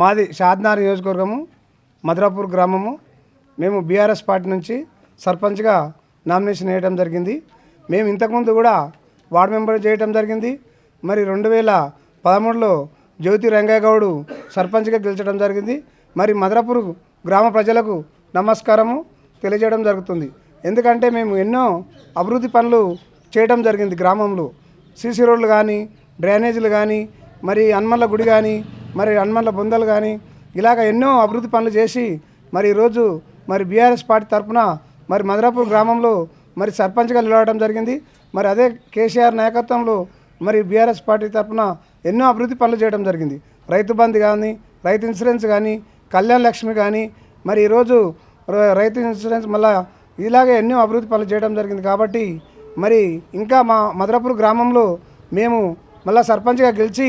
మాది షాద్నార్ నియోజకవర్గము మధురాపూర్ గ్రామము. మేము బీఆర్ఎస్ పార్టీ నుంచి సర్పంచ్గా నామినేషన్ వేయడం జరిగింది. మేము ఇంతకుముందు కూడా వార్డు మెంబర్ చేయడం జరిగింది. మరి రెండు వేల పదమూడులో జ్యోతి రంగయ్యగౌడు సర్పంచ్గా గెలిచడం జరిగింది. మరి మధురాపూర్ గ్రామ ప్రజలకు నమస్కారము తెలియజేయడం జరుగుతుంది. ఎందుకంటే మేము ఎన్నో అభివృద్ధి పనులు చేయడం జరిగింది గ్రామంలో. సీసీ రోడ్లు కానీ డ్రైనేజీలు కానీ మరి హనుమన్ల గుడి కానీ మరి హనుమన్ల బొందలు కానీ ఇలాగ ఎన్నో అభివృద్ధి పనులు చేసి మరి ఈరోజు మరి బీఆర్ఎస్ పార్టీ తరఫున మరి మధురాపూర్ గ్రామంలో మరి సర్పంచ్గా నిలవడం జరిగింది. మరి అదే కేసీఆర్ నాయకత్వంలో మరి బీఆర్ఎస్ పార్టీ తరఫున ఎన్నో అభివృద్ధి పనులు చేయడం జరిగింది. రైతు బంద్ కానీ రైతు ఇన్సూరెన్స్ కానీ కళ్యాణ్ లక్ష్మి కానీ మరి ఈరోజు రైతు ఇన్సూరెన్స్ మళ్ళా ఇలాగే ఎన్నో అభివృద్ధి పనులు చేయడం జరిగింది కాబట్టి మరి ఇంకా మా మధురాపూర్ గ్రామంలో మేము మళ్ళా సర్పంచ్గా గెలిచి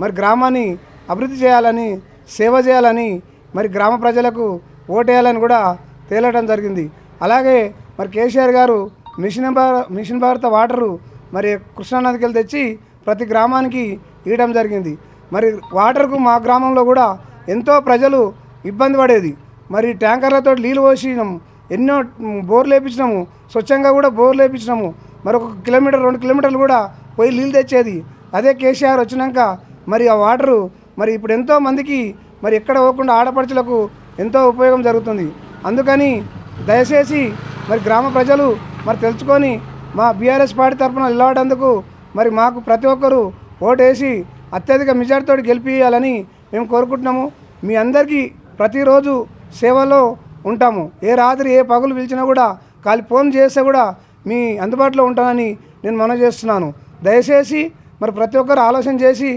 మరి గ్రామాన్ని అభివృద్ధి చేయాలని సేవ చేయాలని మరి గ్రామ ప్రజలకు ఓటేయాలని కూడా తేలటం జరిగింది. అలాగే మరి కేసీఆర్ గారు మిషన్ మిషన్ భారత వాటరు మరి కృష్ణానదికి తెచ్చి ప్రతి గ్రామానికి ఇవ్వడం జరిగింది. మరి వాటర్కు మా గ్రామంలో కూడా ఎంతో ప్రజలు ఇబ్బంది పడేది. మరి ట్యాంకర్లతో నీళ్ళు పోసినాము. ఎన్నో బోర్లు వేపించినాము. స్వచ్ఛంగా కూడా బోర్లు వేపించినాము. మరి ఒక కిలోమీటర్ రెండు కిలోమీటర్లు కూడా పోయి నీళ్ళు తెచ్చేది. అదే కేసీఆర్ వచ్చినాక మరి ఆ వాటరు మరి ఇప్పుడు ఎంతో మందికి మరి ఎక్కడ పోకుండా ఆడపడుచులకు ఎంతో ఉపయోగం జరుగుతుంది. అందుకని దయచేసి మరి గ్రామ ప్రజలు మరి తెలుసుకొని మా బీఆర్ఎస్ పార్టీ తరఫున నిలబడేందుకు మరి మాకు ప్రతి ఒక్కరూ ఓటేసి అత్యధిక మెజార్టీతో గెలిపియాలని మేము కోరుకుంటున్నాము. మీ అందరికీ ప్రతిరోజు సేవలో ఉంటాము. ఏ రాత్రి ఏ పగులు పిలిచినా కూడా కాలి ఫోన్ చేస్తే కూడా మీ అందుబాటులో ఉంటానని నేను మనం చేస్తున్నాను. దయచేసి మరి ప్రతి ఒక్కరు ఆలోచన చేసి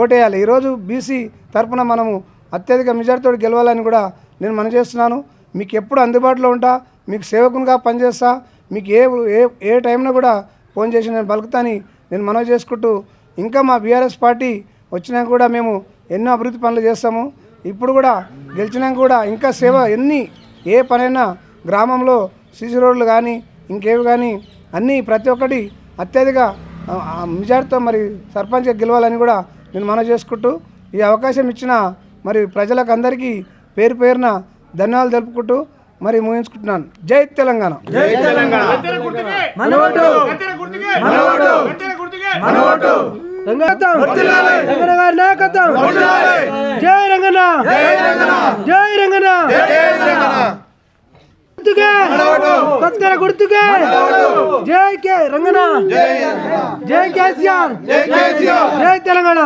ఓటేయాలి. ఈరోజు బీసీ తరపున మనము అత్యధిక మెజార్టీతో గెలవాలని కూడా నేను మనవి చేస్తున్నాను. మీకు ఎప్పుడు అందుబాటులో ఉంటా మీకు సేవకునిగా పనిచేస్తా మీకు ఏ ఏ ఏ టైంలో కూడా ఫోన్ చేసి నేను బలుకుతాని నేను మనవి చేసుకుంటూ ఇంకా మా బీఆర్ఎస్ పార్టీ వచ్చినాక కూడా మేము ఎన్నో అభివృద్ధి పనులు చేస్తాము. ఇప్పుడు కూడా గెలిచినాక కూడా ఇంకా సేవ ఎన్ని ఏ పనైనా గ్రామంలో సీసీ రోడ్లు కానీ ఇంకేవి కానీ అన్నీ ప్రతి ఒక్కటి అత్యధిక మెజార్టీతో మరి సర్పంచ్గా గెలవాలని కూడా నేను మనవి చేసుకుంటూ ఈ అవకాశం ఇచ్చిన మరి ప్రజలకు అందరికీ పేరు పేరున ధన్యవాదాలు తెలుపుకుంటూ మరి ముగించుకుంటున్నాను. జై తెలంగాణ. రంగన గారి నాయకత్వం. జై రంగన జై రంగన గుర్తుగా కొత్తర గుర్తుగా జై కే రంగన జై కేసీఆర్. జై తెలంగాణ.